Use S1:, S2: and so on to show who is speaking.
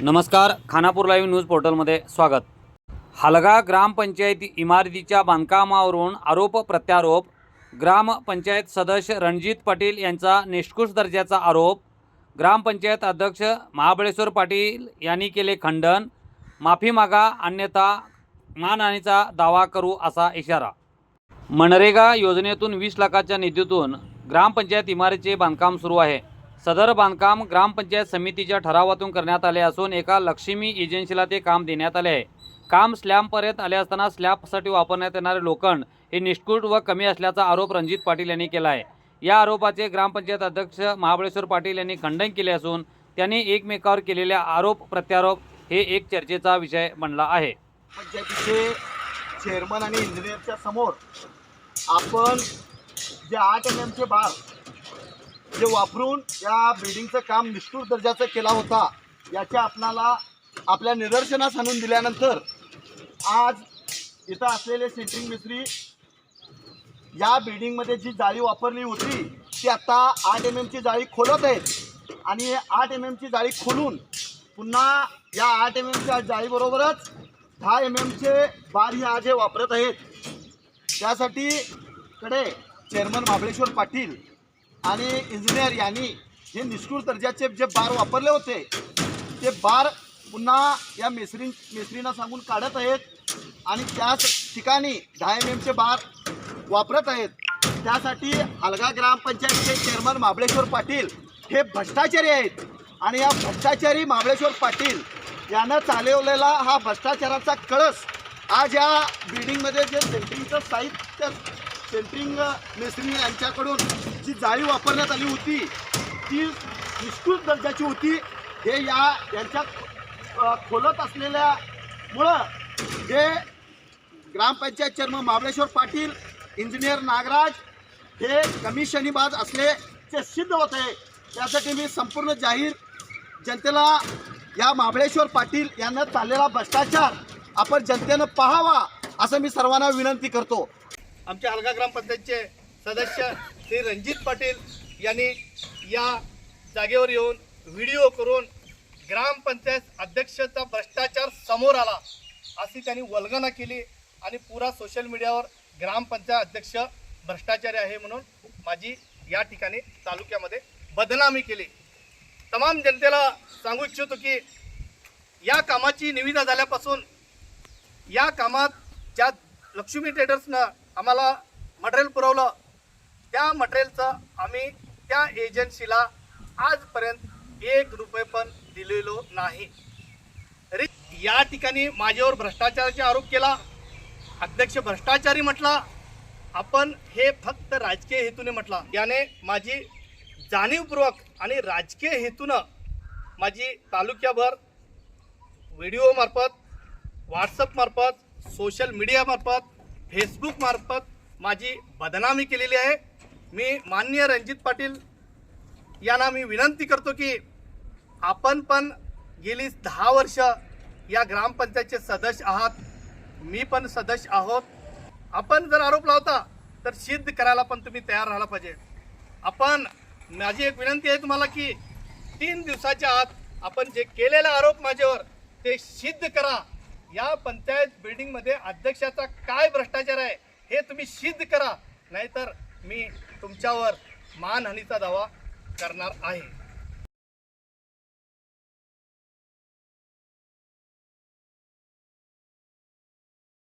S1: नमस्कार Khanapur live news पोर्टलमध्ये स्वागत. हलगा ग्रामपंचायत इमारतीच्या बांधकामावरून आरोप प्रत्यारोप ग्रामपंचायत सदस्य रणजित पाटील यांचा निष्कृष दर्जाचा आरोप ग्रामपंचायत अध्यक्ष महाबळेश्वर पाटील यांनी केले खंडन माफी मागा अन्यथा मानहानीचा दावा करू असा इशारा. मनरेगा योजनेतून वीस लाखाच्या निधीतून ग्रामपंचायत इमारतीचे बांधकाम सुरू आहे. सदर बांधकाम ग्रामपंचायत समितीच्या ठरावातून करण्यात आले असून एका लक्ष्मी एजन्सीला ते काम देण्यात आले. आहे काम स्लॅबपर्यंत आले असताना स्लॅबसाठी वापरण्यात येणारे लोखंड हे निष्ठूर व कमी असल्याचा आरोप रणजित पाटील यांनी केला आहे या आरोपाचे ग्रामपंचायत अध्यक्ष महाबळेश्वर पाटील यांनी खंडन केले असून त्यांनी एकमेकावर केलेल्या आरोप प्रत्यारोप हे एक चर्चेचा विषय बनला आहे.
S2: पंचायतीचे चेअरमन आणि इंजिनियरच्या समोर आपण जे आठ एम एमचे बार जे वापरून या बिल्डिंगचं काम निष्ठूर दर्जाचं केला होता याच्या आपणाला आपल्या निदर्शनास आणून दिल्यानंतर आज इथं असलेले सेंट्रिंग मिस्त्री या बिल्डिंगमध्ये जी जाळी वापरली होती ती आता आठ एम एमची जाळी खोलत आहेत. आणि आठ एम एमची जाळी खोलून पुन्हा या आठ एम एमच्या जाळीबरोबरच दहा एम एमचे बार हे आज हे वापरत आहेत. त्यासाठी कडे चेअरमन महाबळेश्वर पाटील आणि इंजिनियर यांनी जे निष्ठूर दर्जाचे जे बार वापरले होते ते बार पुन्हा या मेसरी मेसरींना सांगून काढत आहेत आणि त्याच ठिकाणी दहा एम एमचे बार वापरत आहेत. त्यासाठी हलगा ग्रामपंचायतीचे चेअरमन महाबळेश्वर पाटील हे भ्रष्टाचारी आहेत. आणि या भ्रष्टाचारी महाबळेश्वर पाटील यानं चालवलेला हा भ्रष्टाचाराचा कळस आज या बिल्डिंगमध्ये जे सेंट्रिंगचं साहित्य सेंटरिंग मेसरी यांच्याकडून जी जाळी वापरण्यात आली होती ती निष्कृत दर्जाची होती. हे या यांच्या खोलत असलेल्यामुळं जे ग्रामपंचायत चेअरमन महाबळेश्वर पाटील इंजिनियर नागराज हे कमी कमिशनीबाज असल्याचे सिद्ध होत आहे. त्यासाठी मी संपूर्ण जाहीर जनतेला या महाबळेश्वर पाटील यांना चाललेला भ्रष्टाचार आपण जनतेनं पाहावा असं मी सर्वांना विनंती करतो.
S3: आमच्या हलगा ग्रामपंचायतचे सदस्य श्री रणजित पाटील यांनी या जागेवर येऊन व्हिडिओ करून ग्रामपंचायत अध्यक्षाचा भ्रष्टाचार समोर आला अशी त्यांनी वल्गना केली आणि पुरा सोशल मीडियावर ग्रामपंचायत अध्यक्ष भ्रष्टाचारी आहे म्हणून माझी या ठिकाणी तालुक्यामध्ये बदनामी केली. तमाम जनतेला सांगू इच्छितो की या कामाची निविदा झाल्यापासून या कामात ज्या लक्ष्मी ट्रेडर्सनं आम्हाला मटेरियल पुरवलं. त्या मटेरियलचं आम्ही त्या एजन्सीला आजपर्यंत एक रुपये पण दिलेलो नाही. अरे या ठिकाणी माझ्यावर भ्रष्टाचाराचा आरोप केला. अध्यक्ष भ्रष्टाचारी म्हटला आपण हे फक्त राजकीय हेतूने म्हटला. याने माझी जाणीवपूर्वक आणि राजकीय हेतूनं माझी तालुक्याभर व्हिडिओमार्फत व्हॉट्सअपमार्फत सोशल मीडियामार्फत फेसबुक मार्फत माझी बदनामी केलेली आहे. मी माननीय रणजित पाटील यांना मी विनंती करतो की आपण पण गेली दहा वर्ष या ग्रामपंचायतचे सदस्य आहात. मी पण सदस्य आहोत. आपण जर आरोप लावता तर सिद्ध करायला पण तुम्ही तयार राहिला पाहिजे. आपण माझी एक विनंती आहे तुम्हाला की तीन दिवसाच्या आत आपण जे केलेला आरोप माझ्यावर ते सिद्ध करा. या पंचायत बिल्डिंगमध्ये अध्यक्षाचा काय भ्रष्टाचार आहे हे तुम्ही सिद्ध करा. नाहीतर मी तुमच्यावर मानहानीचा दावा करणार आहे.